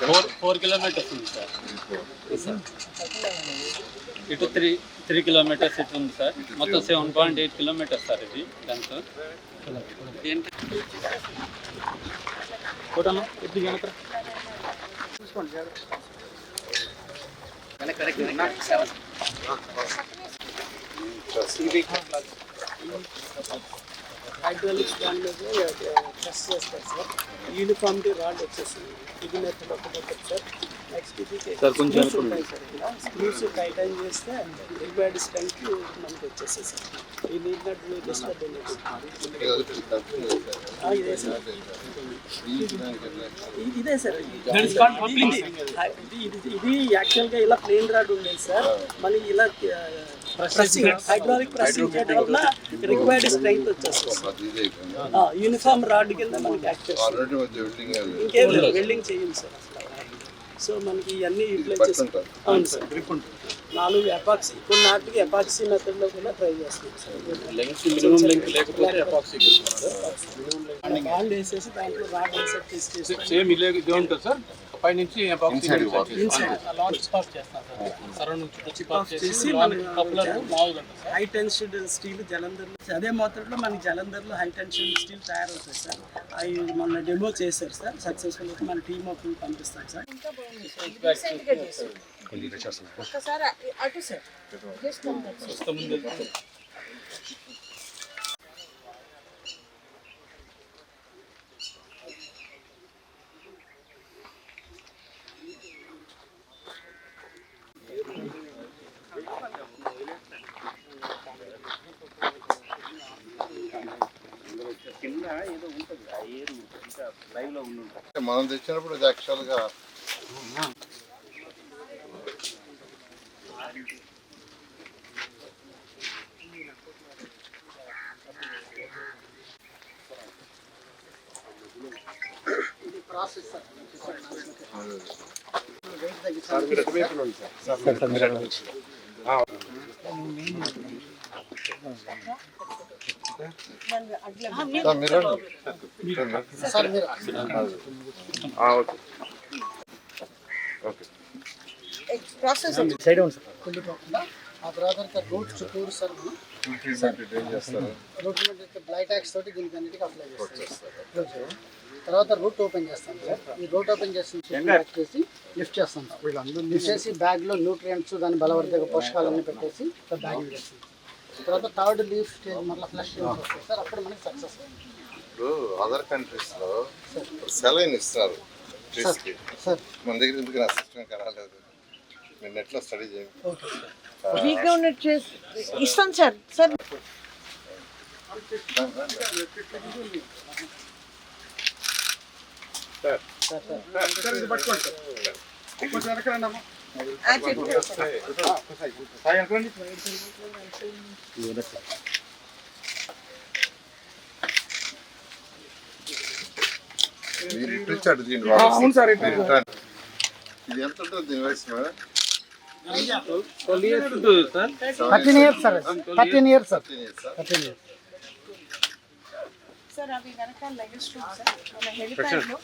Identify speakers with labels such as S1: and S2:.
S1: Four four kilometres ఉంది sir sir ఇటు three three kilometres ఇటు ఉంది సార్ మొత్తం seven point eight kilometres sir ఇది లెంత్ ఏంటి ఫోటోనా ఎప్పుడు వెనక
S2: హైడ్రాలిక్స్ దాని మీద టెస్ట్ చేస్తారు సార్ యూనిఫామ్టీ రాడ్ వచ్చేసింది. ఇది మెథడ్ ఒకటి సార్ నెక్స్ట్ ఇది
S1: సార్, కొంచెం
S2: స్క్రూస్ ఉంటాయి సార్ ఇలా స్క్రూస్ టైటైన్ చేస్తే రిక్వైర్డ్ స్ట్రెంగ్త్ మనకి వచ్చేస్తాయి సార్ ఈ నీడ్ నాట్ డిస్టర్బ్ ఇదే సార్. ఇది- ఇదే సార్. ఇది ఇది- ఇది- ఇది యాక్చువల్గా ఇలా ప్లేన్ రాడ్ ఉండేది సార్. మళ్ళీ ఇలా ప్రెస్సింగ్ హైడ్రాలిక్ ప్రెస్సింగ్ చేయడం వల్ల రిక్వైర్డ్ స్ట్రెంగ్త్ వచ్చేస్తుంది. సార్ యూనిఫామ్ రాడ్ కింద మనకి యాక్ట్ చేస్తుంది. ఇంకేం లేదు వెల్డింగ్ చేయం సార్ సో మనకి ఇవన్నీ యూటిలైజ్ చేసి అవును సార్. నాలుగు ఎపాక్సీ ఇప్పుడు నాటికి ఎపాక్సీ మెథడ్లో కూడా ట్రై చేస్తున్నాం సార్.
S1: మినిమం లెంగ్త్ లేకపోతే ఎపాక్సీ
S2: బాండ్ వేసేసి దాంట్లో రాడ్ వేసేసి తీసుకేసి
S3: సేమ్ ఇదే ఉంటుంది సార్? పై నుంచి
S1: లాంచ్ స్పార్క్ చేస్తాం సార్. సరౌండింగ్ వచ్చి పార్క్
S2: చేసి
S1: చేసి
S2: మనం
S1: కప్లర్ మామూలుగా ఉంటుంది సార్.
S2: హై టెన్షన్ స్టీల్ జలంధర్లో. అదే మొత్తంలో మనకి జలంధర్లో హై టెన్షన్ స్టీల్ తయారవుతుంది సార్. అవి మొన్న డెమో చేశారు సార్. సక్సెస్ఫుల్ మన టీమ్ ఆఫ్ పంపిస్తాం సార్.
S4: ఒక్కసారి అటు సార్.
S5: మనం తెచ్చినప్పుడు ఇది యాక్చువల్గా సార్ మీరు
S4: ఎటువైపు సార్?
S6: వెళ్ళిపోకుండా ఆ తర్వాత ఇంకా రూట్ చుట్టూరు సార్ రూట్ మీద బ్లై ట్యాక్స్ తోటి దీనికి అన్నిటికీ అప్లై చేస్తాం రోజు. తర్వాత రూట్ ఓపెన్ చేస్తాం సార్ ఈ రూట్ ఓపెన్ చేసిన బ్యాక్ చేసి లిఫ్ట్ చేస్తాం సార్ లిఫ్ట్ చేసి బ్యాగ్లో న్యూట్రియంట్స్ దాని బలవర్ధక పోషకాలన్నీ పెట్టేసి బ్యాగ్ చేస్తాం తర్వాత థర్డ్ లీఫ్ స్టేజ్ మళ్ళీ ఫ్లష్ వస్తుంది. సార్ అప్పుడు మనకి సక్సెస్
S5: ఇప్పుడు అదర్ కంట్రీస్లో సెలైన్ ఇస్తారు ట్రీస్కి.
S6: సార్.
S5: మన దగ్గర ఎందుకు నా సిస్టమ్ కరాలేదు నేను నెట్లో స్టడీ చేయండి.
S6: Okay sir.
S4: వీక్గా ఉన్నట్టు చేసి ఇస్తాను సార్ సార్. ఆ, చెప్పు
S5: మీరు ఇటు నుంచి అటు తీయండి అవును సార్ ఇది ఎంత ఉంటుంది దీని వయసు మేడం
S1: ట్వెల్వ్ ఇయర్స్ ఉంటుంది sir
S6: thirteen years sir thirteen years sir
S5: fifteen years sir
S6: thirteen years
S4: sir అవి వెనకాల లగేజ్ రూమ్ సార్ మన హెలిప్యాడ్లో